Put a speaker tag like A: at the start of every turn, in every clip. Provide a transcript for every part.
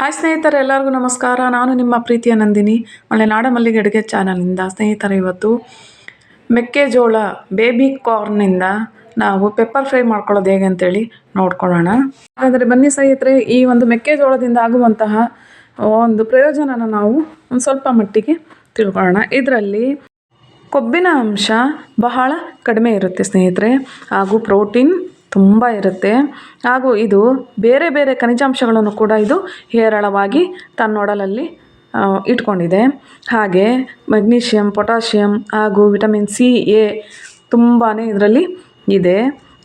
A: Hi ಸ್ನೇಹಿತರೆ, ಎಲ್ಲರಿಗೂ ನಮಸ್ಕಾರ. ನಾನು ನಿಮ್ಮ ಪ್ರೀತಿಯ ನಂದಿನಿ ಮಲೆನಾಡ ಮಲ್ಲಿಗೆ ಅಡುಗೆ ಚಾನಲಿಂದ. ಸ್ನೇಹಿತರೆ, ಇವತ್ತು ಮೆಕ್ಕೆಜೋಳ ಬೇಬಿ ಕಾರ್ನಿಂದ ನಾವು ಪೆಪ್ಪರ್ ಫ್ರೈ ಮಾಡ್ಕೊಳ್ಳೋದು ಹೇಗೆ ಅಂತೇಳಿ ನೋಡ್ಕೊಳ್ಳೋಣ. ಹಾಗಾದರೆ ಬನ್ನಿ ಸ್ನೇಹಿತರೆ, ಈ ಒಂದು ಮೆಕ್ಕೆಜೋಳದಿಂದ ಆಗುವಂತಹ ಒಂದು ಪ್ರಯೋಜನನ ನಾವು ಒಂದು ಸ್ವಲ್ಪ ಮಟ್ಟಿಗೆ ತಿಳ್ಕೊಳ್ಳೋಣ. ಇದರಲ್ಲಿ ಕೊಬ್ಬಿನ ಅಂಶ ಬಹಳ ಕಡಿಮೆ ಇರುತ್ತೆ ಸ್ನೇಹಿತರೆ. ಹಾಗೂ ಪ್ರೋಟೀನ್ ತುಂಬ ಇರುತ್ತೆ. ಹಾಗೂ ಇದು ಬೇರೆ ಬೇರೆ ಖನಿಜಾಂಶಗಳನ್ನು ಕೂಡ ಇದು ಹೇರಳವಾಗಿ ತನ್ನೊಡಲಲ್ಲಿ ಇಟ್ಕೊಂಡಿದೆ. ಹಾಗೆ ಮೆಗ್ನೀಷಿಯಮ್ ಪೊಟ್ಯಾಷಿಯಮ್ ಹಾಗೂ ವಿಟಮಿನ್ ಸಿ, ಎ ತುಂಬಾ ಇದರಲ್ಲಿ ಇದೆ.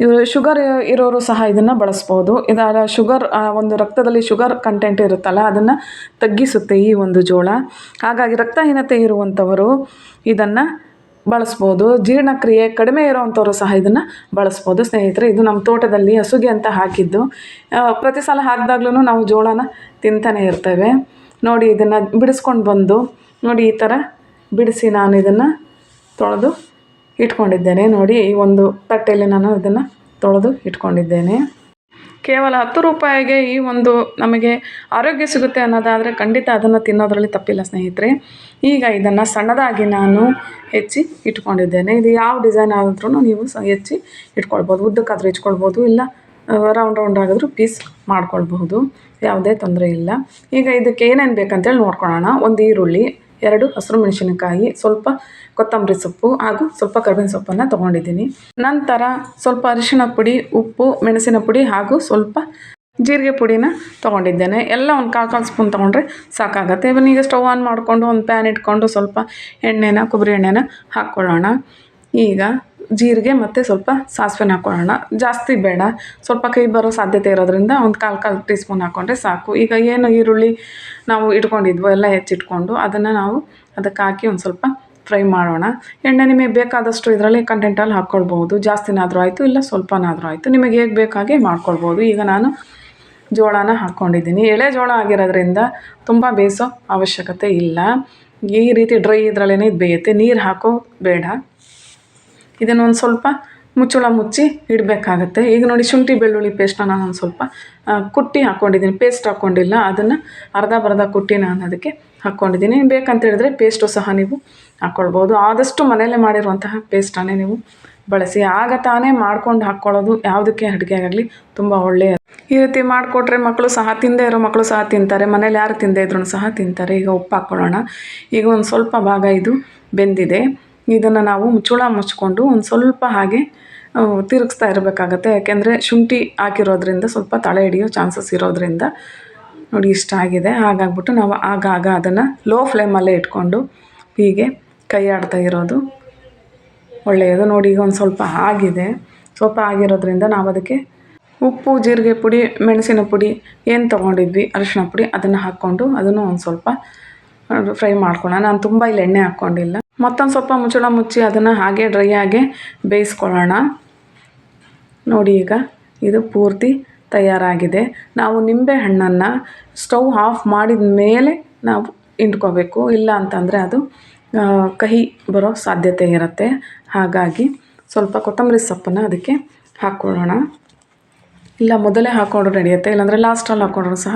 A: ಇವರು ಶುಗರ್ ಇರೋರು ಸಹ ಇದನ್ನು ಬಳಸ್ಬೋದು. ಇದರ ಶುಗರ್ ಒಂದು ರಕ್ತದಲ್ಲಿ ಶುಗರ್ ಕಂಟೆಂಟ್ ಇರುತ್ತಲ್ಲ, ಅದನ್ನು ತಗ್ಗಿಸುತ್ತೆ ಈ ಒಂದು ಜೋಳ. ಹಾಗಾಗಿ ರಕ್ತಹೀನತೆ ಇರುವಂಥವರು ಇದನ್ನು ಬಳಸ್ಬೋದು. ಜೀರ್ಣಕ್ರಿಯೆ ಕಡಿಮೆ ಇರೋವಂಥವ್ರು ಸಹ ಇದನ್ನು ಬಳಸ್ಬೋದು. ಸ್ನೇಹಿತರೆ, ಇದು ನಮ್ಮ ತೋಟದಲ್ಲಿ ಹಸುಗೆ ಅಂತ ಹಾಕಿದ್ದು. ಪ್ರತಿ ಸಲ ಹಾಕಿದಾಗ್ಲೂ ನಾವು ಜೋಳನ ತಿಂತಾನೆ ಇರ್ತೇವೆ. ನೋಡಿ, ಇದನ್ನು ಬಿಡಿಸ್ಕೊಂಡು ಬಂದು, ನೋಡಿ, ಈ ಥರ ಬಿಡಿಸಿ ನಾನು ಇದನ್ನು ತೊಳೆದು ಇಟ್ಕೊಂಡಿದ್ದೇನೆ. ನೋಡಿ, ಈ ಒಂದು ತಟ್ಟೆಯಲ್ಲಿ ನಾನು ಇದನ್ನು ತೊಳೆದು ಇಟ್ಕೊಂಡಿದ್ದೇನೆ. ಕೇವಲ ಹತ್ತು ರೂಪಾಯಿಗೆ ಈ ಒಂದು ನಮಗೆ ಆರೋಗ್ಯ ಸಿಗುತ್ತೆ ಅನ್ನೋದಾದರೆ ಖಂಡಿತ ಅದನ್ನು ತಿನ್ನೋದ್ರಲ್ಲಿ ತಪ್ಪಿಲ್ಲ ಸ್ನೇಹಿತರೆ. ಈಗ ಇದನ್ನು ಸಣ್ಣದಾಗಿ ನಾನು ಹೆಚ್ಚಿ ಇಟ್ಕೊಂಡಿದ್ದೇನೆ. ಇದು ಯಾವ ಡಿಸೈನ್ ಆದ್ರೂ ನೀವು ಸಹ ಹೆಚ್ಚಿ ಇಟ್ಕೊಳ್ಬೋದು. ಉದ್ದಕ್ಕಾದರೂ ಹೆಚ್ಕೊಳ್ಬೋದು ಇಲ್ಲ ರೌಂಡ್ ರೌಂಡ್ ಆಗಿದ್ರೂ ಪೀಸ್ ಮಾಡ್ಕೊಳ್ಬಹುದು. ಯಾವುದೇ ತೊಂದರೆ ಇಲ್ಲ. ಈಗ ಇದಕ್ಕೆ ಏನೇನು ಬೇಕಂತೇಳಿ ನೋಡ್ಕೊಳ್ಳೋಣ. ಒಂದು ಈರುಳ್ಳಿ ಎರಡು ಹಸಿರು ಮೆಣಸಿನಕಾಯಿ, ಸ್ವಲ್ಪ ಕೊತ್ತಂಬರಿ ಸೊಪ್ಪು ಹಾಗೂ ಸ್ವಲ್ಪ ಕರ್ಬೇವಿನ ಸೊಪ್ಪನ್ನು ತೊಗೊಂಡಿದ್ದೀನಿ. ನಂತರ ಸ್ವಲ್ಪ ಅರಿಶಿಣ ಪುಡಿ, ಉಪ್ಪು, ಮೆಣಸಿನ ಪುಡಿ ಹಾಗೂ ಸ್ವಲ್ಪ ಜೀರಿಗೆ ಪುಡಿನ ತೊಗೊಂಡಿದ್ದೇನೆ. ಎಲ್ಲ ಒಂದು ಕಾಲು ಕಾಲು ಸ್ಪೂನ್ ತೊಗೊಂಡ್ರೆ ಸಾಕಾಗುತ್ತೆ. ಇವನ್ ಈಗ ಸ್ಟವ್ ಆನ್ ಮಾಡಿಕೊಂಡು ಒಂದು ಪ್ಯಾನ್ ಇಟ್ಕೊಂಡು ಸ್ವಲ್ಪ ಎಣ್ಣೆನ, ಕೊಬ್ಬರಿ ಎಣ್ಣೆನ ಹಾಕ್ಕೊಳ್ಳೋಣ ಈಗ ಜೀರಿಗೆ ಮತ್ತು ಸ್ವಲ್ಪ ಸಾಸಿವೆನ ಹಾಕ್ಕೊಳ್ಳೋಣ ಜಾಸ್ತಿ ಬೇಡ. ಸ್ವಲ್ಪ ಕೈ ಬರೋ ಸಾಧ್ಯತೆ ಇರೋದ್ರಿಂದ ಒಂದು ಕಾಲು ಕಾಲು ಟೀ ಸ್ಪೂನ್ ಹಾಕ್ಕೊಂಡ್ರೆ ಸಾಕು. ಈಗ ಏನು ಈರುಳ್ಳಿ ನಾವು ಇಟ್ಕೊಂಡಿದ್ವೋ ಎಲ್ಲ ಹೆಚ್ಚಿಟ್ಕೊಂಡು ಅದನ್ನು ನಾವು ಅದಕ್ಕೆ ಹಾಕಿ ಒಂದು ಸ್ವಲ್ಪ ಫ್ರೈ ಮಾಡೋಣ. ಎಣ್ಣೆ ನಿಮಗೆ ಬೇಕಾದಷ್ಟು ಇದರಲ್ಲಿ ಕಂಟೆಂಟಲ್ಲಿ ಹಾಕ್ಕೊಳ್ಬೋದು ಜಾಸ್ತಿನಾದರೂ ಆಯಿತು, ಇಲ್ಲ ಸ್ವಲ್ಪನಾದರೂ ಆಯಿತು. ನಿಮಗೆ ಹೇಗೆ ಬೇಕಾಗೆ ಮಾಡ್ಕೊಳ್ಬೋದು ಈಗ ನಾನು ಜೋಳನ ಹಾಕ್ಕೊಂಡಿದ್ದೀನಿ ಎಳೆ ಜೋಳ ಆಗಿರೋದ್ರಿಂದ ತುಂಬ ಬೇಯಿಸೋ ಅವಶ್ಯಕತೆ ಇಲ್ಲ. ಈ ರೀತಿ ಡ್ರೈ ಇದರಲ್ಲೇ ಇದು ಬೇಯುತ್ತೆ. ನೀರು ಹಾಕೋ ಬೇಡ. ಇದನ್ನು ಒಂದು ಸ್ವಲ್ಪ ಮುಚ್ಚಳ ಮುಚ್ಚಿ ಇಡಬೇಕಾಗತ್ತೆ. ಈಗ ನೋಡಿ ಶುಂಠಿ ಬೆಳ್ಳುಳ್ಳಿ ಪೇಸ್ಟನ್ನ ನಾನು ಒಂದು ಸ್ವಲ್ಪ ಕುಟ್ಟಿ ಹಾಕ್ಕೊಂಡಿದ್ದೀನಿ ಪೇಸ್ಟ್ ಹಾಕ್ಕೊಂಡಿಲ್ಲ ಅದನ್ನು ಅರ್ಧ ಬರ್ಧ ಕುಟ್ಟಿ ನಾನು ಅದಕ್ಕೆ ಹಾಕ್ಕೊಂಡಿದ್ದೀನಿ ಬೇಕಂತ ಹೇಳಿದ್ರೆ ಪೇಸ್ಟು ಸಹ ನೀವು ಹಾಕ್ಕೊಳ್ಬೋದು ಆದಷ್ಟು ಮನೆಯಲ್ಲೇ ಮಾಡಿರುವಂತಹ ಪೇಸ್ಟನ್ನೇ ನೀವು ಬಳಸಿ. ಆಗ ತಾನೇ ಮಾಡ್ಕೊಂಡು ಹಾಕ್ಕೊಳ್ಳೋದು ಯಾವುದಕ್ಕೆ ಅಡುಗೆ ಆಗಲಿ ತುಂಬ ಒಳ್ಳೆಯ ಈ ರೀತಿ ಮಾಡಿಕೊಟ್ರೆ ಮಕ್ಕಳು ಸಹ ತಿಂದೇ ಇರೋ ಮಕ್ಕಳು ಸಹ ತಿಂತಾರೆ. ಮನೇಲಿ ಯಾರು ತಿಂದೇ ಇದ್ರೂ ಸಹ ತಿಂತಾರೆ. ಈಗ ಉಪ್ಪು ಹಾಕ್ಕೊಳ್ಳೋಣ ಈಗ ಒಂದು ಸ್ವಲ್ಪ ಭಾಗ ಇದು ಬೆಂದಿದೆ. ಇದನ್ನು ನಾವು ಮುಚ್ಚಳ ಮುಚ್ಕೊಂಡು ಒಂದು ಸ್ವಲ್ಪ ಹಾಗೆ ತಿರುಗಿಸ್ತಾ ಇರಬೇಕಾಗತ್ತೆ. ಯಾಕೆಂದರೆ ಶುಂಠಿ ಹಾಕಿರೋದ್ರಿಂದ ಸ್ವಲ್ಪ ತಳೆ ಹಿಡಿಯೋ ಚಾನ್ಸಸ್ ಇರೋದ್ರಿಂದ ನೋಡಿ ಇಷ್ಟ ಆಗಿದೆ. ಹಾಗಾಗ್ಬಿಟ್ಟು ನಾವು ಆಗಾಗ ಅದನ್ನು ಲೋ ಫ್ಲೇಮಲ್ಲೇ ಇಟ್ಕೊಂಡು ಹೀಗೆ ಕೈ ಆಡ್ತಾ ಇರೋದು ಒಳ್ಳೆಯದು. ನೋಡಿ ಈಗ ಒಂದು ಸ್ವಲ್ಪ ಆಗಿದೆ. ಸ್ವಲ್ಪ ಆಗಿರೋದ್ರಿಂದ ನಾವು ಅದಕ್ಕೆ ಉಪ್ಪು, ಜೀರಿಗೆ ಪುಡಿ, ಮೆಣಸಿನ ಪುಡಿ ಏನು ತೊಗೊಂಡಿದ್ವಿ, ಅರಿಶಿನ ಪುಡಿ ಅದನ್ನು ಹಾಕ್ಕೊಂಡು ಅದನ್ನು ಒಂದು ಸ್ವಲ್ಪ ಫ್ರೈ ಮಾಡ್ಕೊಳ್ಳೋಣ. ನಾನು ತುಂಬ ಇಲ್ಲಿ ಎಣ್ಣೆ ಹಾಕ್ಕೊಂಡಿಲ್ಲ. ಮತ್ತೊಂದು ಸ್ವಲ್ಪ ಮುಚ್ಚಳ ಮುಚ್ಚಿ ಅದನ್ನು ಹಾಗೆ ಡ್ರೈ ಆಗಿ ಬೇಯಿಸ್ಕೊಳ್ಳೋಣ. ನೋಡಿ ಈಗ ಇದು ಪೂರ್ತಿ ತಯಾರಾಗಿದೆ. ನಾವು ನಿಂಬೆ ಹಣ್ಣನ್ನು ಸ್ಟವ್ ಆಫ್ ಮಾಡಿದ ಮೇಲೆ ನಾವು ಇಂಟ್ಕೋಬೇಕು ಇಲ್ಲ ಅಂತಂದರೆ ಅದು ಕಹಿ ಬರೋ ಸಾಧ್ಯತೆ ಇರುತ್ತೆ. ಹಾಗಾಗಿ ಸ್ವಲ್ಪ ಕೊತ್ತಂಬರಿ ಸೊಪ್ಪನ್ನು ಅದಕ್ಕೆ ಹಾಕ್ಕೊಳ್ಳೋಣ. ಇಲ್ಲ, ಮೊದಲೇ ಹಾಕ್ಕೊಂಡ್ರು ನಡೆಯುತ್ತೆ. ಇಲ್ಲಾಂದರೆ ಲಾಸ್ಟಲ್ಲಿ ಹಾಕ್ಕೊಂಡ್ರು ಸಹ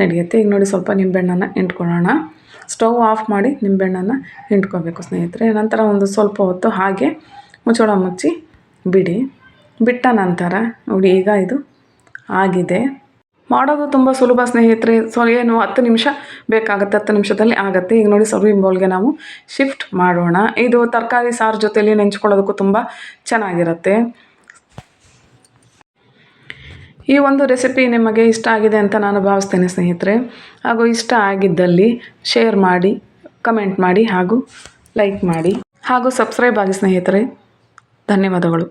A: ನಡೆಯುತ್ತೆ. ಈಗ ನೋಡಿ ಸ್ವಲ್ಪ ನಿಂಬೆಹಣ್ಣನ್ನು ಹಿಂಡ್ಕೊಳ್ಳೋಣ. ಸ್ಟವ್ ಆಫ್ ಮಾಡಿ ನಿಂಬೆಹಣ್ಣನ್ನು ಹಿಂಡ್ಕೋಬೇಕು ಸ್ನೇಹಿತರೆ. ನಂತರ ಒಂದು ಸ್ವಲ್ಪ ಹೊತ್ತು ಹಾಗೆ ಮುಚ್ಚಳ ಮುಚ್ಚಿ ಬಿಡಿ. ಬಿಟ್ಟ ನಂತರ ನೋಡಿ ಈಗ ಇದು ಆಗಿದೆ. ಮಾಡೋದು ತುಂಬ ಸುಲಭ ಸ್ನೇಹಿತರೆ. ಸೊ, ಏನು ಹತ್ತು ನಿಮಿಷ ಬೇಕಾಗುತ್ತೆ, ಹತ್ತು ನಿಮಿಷದಲ್ಲಿ ಆಗುತ್ತೆ. ಈಗ ನೋಡಿ ಸರ್ವಿಂಗ್ ಬೌಲ್ಗೆ ನಾವು ಶಿಫ್ಟ್ ಮಾಡೋಣ. ಇದು ತರಕಾರಿ ಸಾರು ಜೊತೆಯಲ್ಲಿ ನೆಂಚ್ಕೊಳ್ಳೋದಕ್ಕೂ ತುಂಬ ಚೆನ್ನಾಗಿರುತ್ತೆ. ಈ ಒಂದು ರೆಸಿಪಿ ನಿಮಗೆ ಇಷ್ಟ ಆಗಿದೆ ಅಂತ ನಾನು ಭಾವಿಸ್ತೇನೆ ಸ್ನೇಹಿತರೆ. ಹಾಗೂ ಇಷ್ಟ ಆಗಿದ್ದಲ್ಲಿ ಶೇರ್ ಮಾಡಿ ಕಮೆಂಟ್ ಮಾಡಿ ಹಾಗೂ ಲೈಕ್ ಮಾಡಿ ಹಾಗೂ ಸಬ್ಸ್ಕ್ರೈಬ್ ಆಗಿ ಸ್ನೇಹಿತರೆ. ಧನ್ಯವಾದಗಳು.